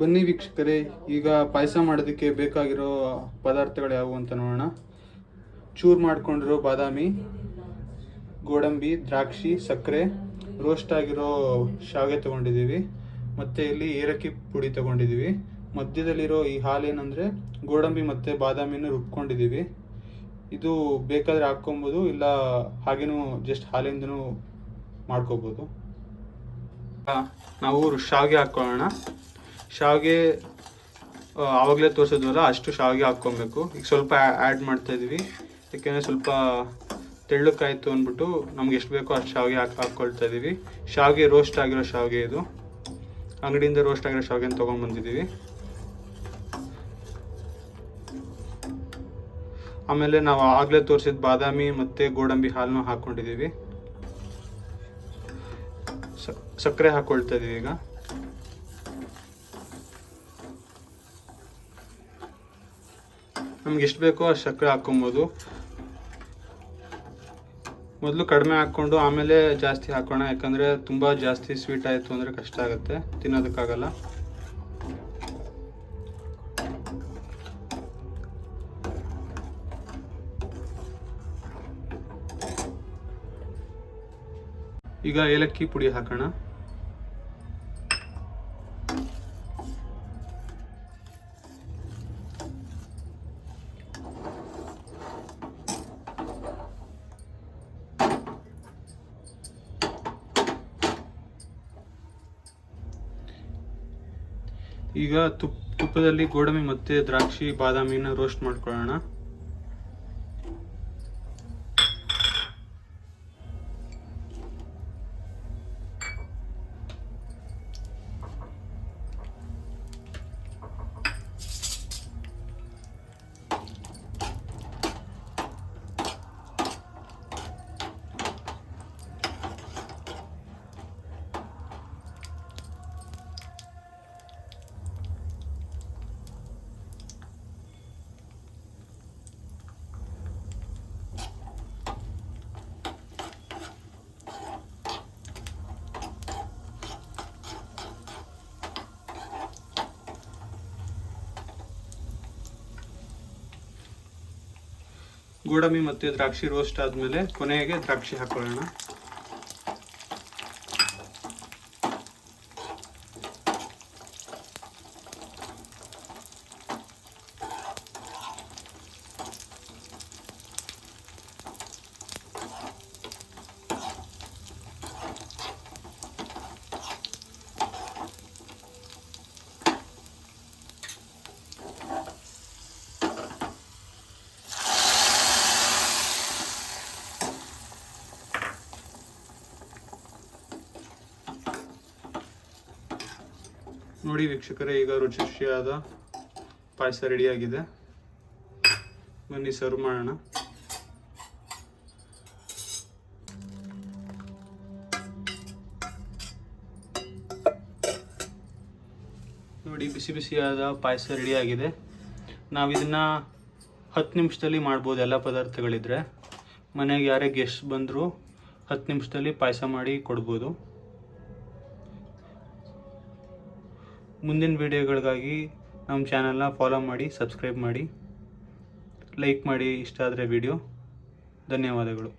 ಬನ್ನಿ ವೀಕ್ಷಕರೇ, ಈಗ ಪಾಯಸ ಮಾಡೋದಕ್ಕೆ ಬೇಕಾಗಿರೋ ಪದಾರ್ಥಗಳು ಯಾವುವು ಅಂತ ನೋಡೋಣ. ಚೂರು ಮಾಡಿಕೊಂಡಿರೋ ಬಾದಾಮಿ, ಗೋಡಂಬಿ, ದ್ರಾಕ್ಷಿ, ಸಕ್ಕರೆ ರೋಸ್ಟ್ ಆಗಿರೋ ಶಾವಿಗೆ ತೊಗೊಂಡಿದ್ದೀವಿ. ಮತ್ತು ಇಲ್ಲಿ ಏಲಕ್ಕಿ ಪುಡಿ ತೊಗೊಂಡಿದ್ದೀವಿ. ಮಧ್ಯದಲ್ಲಿರೋ ಈ ಹಾಲೇನಂದರೆ ಗೋಡಂಬಿ ಮತ್ತು ಬಾದಾಮಿನ ರುಬ್ಕೊಂಡಿದ್ದೀವಿ. ಇದು ಬೇಕಾದರೆ ಹಾಕ್ಕೊಬೋದು, ಇಲ್ಲ ಹಾಗೇನೂ ಜಸ್ಟ್ ಹಾಲಿಂದನೂ ಮಾಡ್ಕೋಬೋದು. ನಾವು ಶಾವಿಗೆ ಹಾಕ್ಕೊಳ್ಳೋಣ ಶಾವಿಗೆ ಆವಾಗಲೇ ತೋರಿಸಿದ್ವಲ್ಲ, ಅಷ್ಟು ಶಾವಿಗೆ ಹಾಕ್ಕೊಬೇಕು. ಈಗ ಸ್ವಲ್ಪ ಆ್ಯಡ್ ಮಾಡ್ತಾ ಇದೀವಿ. ಯಾಕೆಂದರೆ ಸ್ವಲ್ಪ ತೆಳ್ಳುಕಾಯಿತು ಅಂದ್ಬಿಟ್ಟು ನಮ್ಗೆ ಎಷ್ಟು ಬೇಕೋ ಅಷ್ಟು ಶಾವಿಗೆ ಹಾಕಿ, ಹಾಕ್ಕೊಳ್ತಾ ಇದ್ದೀವಿ ಶಾವಿಗೆ ರೋಸ್ಟ್ ಆಗಿರೋ ಶಾವಿಗೆ ಇದು. ಅಂಗಡಿಯಿಂದ ರೋಸ್ಟ್ ಆಗಿರೋ ಶಾವಿಗೆನ ತೊಗೊಂಡ್ಬಂದಿದ್ದೀವಿ ಆಮೇಲೆ ನಾವು ಆಗಲೇ ತೋರಿಸಿದ ಬಾದಾಮಿ ಮತ್ತು ಗೋಡಂಬಿ ಹಾಲನ್ನು ಹಾಕ್ಕೊಂಡಿದ್ದೀವಿ ಸಕ್ಕರೆ ಹಾಕ್ಕೊಳ್ತಾ ಇದ್ದೀವಿ ಈಗ. ನಮ್ಗೆ ಎಷ್ಟು ಬೇಕೋ ಅಷ್ಟು ಸಕ್ಕರೆ ಹಾಕ್ಕೊಬೋದು. ಮೊದಲು ಕಡಿಮೆ ಹಾಕ್ಕೊಂಡು ಆಮೇಲೆ ಜಾಸ್ತಿ ಹಾಕೋಣ, ಯಾಕಂದರೆ ತುಂಬ ಜಾಸ್ತಿ ಸ್ವೀಟ್ ಆಯಿತು ಅಂದರೆ ಕಷ್ಟ ಆಗುತ್ತೆ, ತಿನ್ನೋದಕ್ಕಾಗಲ್ಲ. ಈಗ ಏಲಕ್ಕಿ ಪುಡಿ ಹಾಕೋಣ. ಈಗ ತುಪ್ ತುಪ್ಪದಲ್ಲಿ ಗೋಡಂಬಿ ಮತ್ತೆ ದ್ರಾಕ್ಷಿ ಬಾದಾಮಿನ ರೋಸ್ಟ್ ಮಾಡ್ಕೊಳ್ಳೋಣ. ಗೋಡಂಬಿ ಮತ್ತೆ ದ್ರಾಕ್ಷಿ ರೋಸ್ಟ್ ಆದ್ಮೇಲೆ ಕೊನೆಗೆ ದ್ರಾಕ್ಷಿ ಹಾಕೊಳ್ಳೋಣ. ನೋಡಿ ವೀಕ್ಷಕರೇ, ಈಗ ರುಚಿ ರುಚಿಯಾದ ಪಾಯಸ ರೆಡಿಯಾಗಿದೆ. ಬನ್ನಿ ಸರ್ವ್ ಮಾಡೋಣ. ನೋಡಿ, ಬಿಸಿ ಬಿಸಿಯಾದ ಪಾಯಸ ರೆಡಿಯಾಗಿದೆ. ನಾವು ಇದನ್ನ ಹತ್ತು ನಿಮಿಷದಲ್ಲಿ ಮಾಡ್ಬೋದು, ಎಲ್ಲ ಪದಾರ್ಥಗಳಿದ್ರೆ. ಮನೆಗೆ ಯಾರೇ ಗೆಸ್ಟ್ ಬಂದರೂ ಹತ್ತು ನಿಮಿಷದಲ್ಲಿ ಪಾಯಸ ಮಾಡಿ ಕೊಡ್ಬೋದು. ಮುಂದಿನ ವಿಡಿಯೋಗಳಿಗಾಗಿ ನಮ್ಮ ಚಾನಲ್ನ ಫಾಲೋ ಮಾಡಿ ಸಬ್ಸ್ಕ್ರೈಬ್ ಮಾಡಿ ಲೈಕ್ ಮಾಡಿ ಇಷ್ಟ ಆದರೆ ವಿಡಿಯೋ ಧನ್ಯವಾದಗಳು.